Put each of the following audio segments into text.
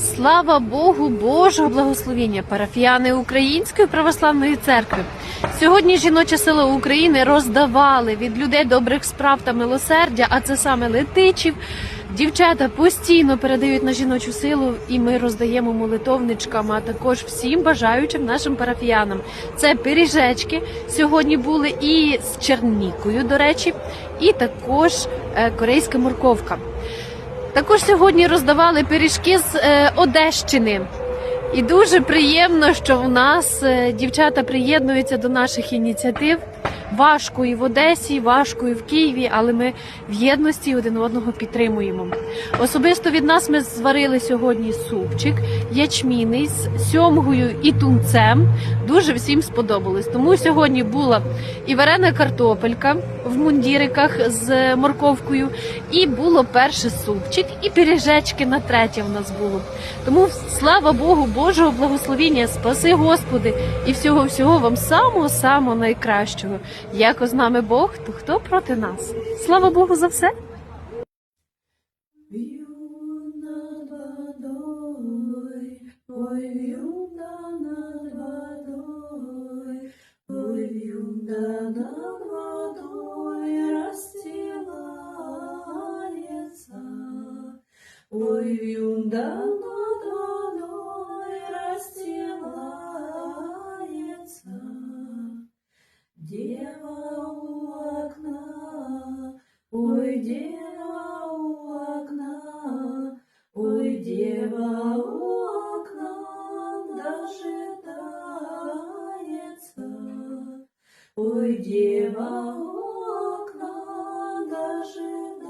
Слава Богу, Божого благословіння, парафіяни Української православної церкви. Сьогодні жіноча сила України роздавали від людей добрих справ та милосердя, а це саме летичів. Дівчата постійно передають на жіночу силу, і ми роздаємо молитовничкам, а також всім бажаючим нашим парафіянам. Це пиріжечки сьогодні були і з чернікою, до речі, і також е, корейська морковка. Також сьогодні роздавали пиріжки з е, Одещини. І дуже приємно, що в нас е, дівчата приєднуються до наших ініціатив. Важко і в Одесі, важко і в Києві, але ми в єдності один одного підтримуємо. Особисто від нас ми зварили сьогодні супчик ячмінний з сьомгою і тунцем. Дуже всім сподобалось. Тому сьогодні була і варена картопелька в мундіриках з морковкою, і було перше супчик, і пиріжечки на третє в нас було. Тому слава Богу, Божого благословіння, спаси Господи, і всього всього вам самого самого найкращого. Яко з нами Бог, то хто проти нас? Слава Богу за все. Ой, вьюнда дева у окна, ой, дева у окна дожидается, ой, дева у окна дожидается,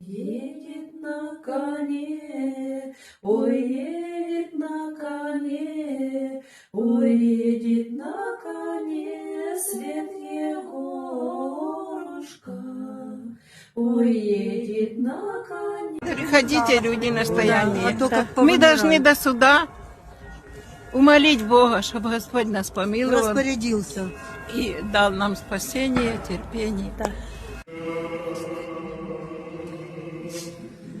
едет на коне, ой, едет на коне, Ой, едет на коне свет Егорушка, уедет на коне. Приходите, люди настоящие. Да, только Мы должны до суда умолить Бога, чтобы Господь нас помиловал. Распорядился. И дал нам спасение, терпение. Да. Thank you.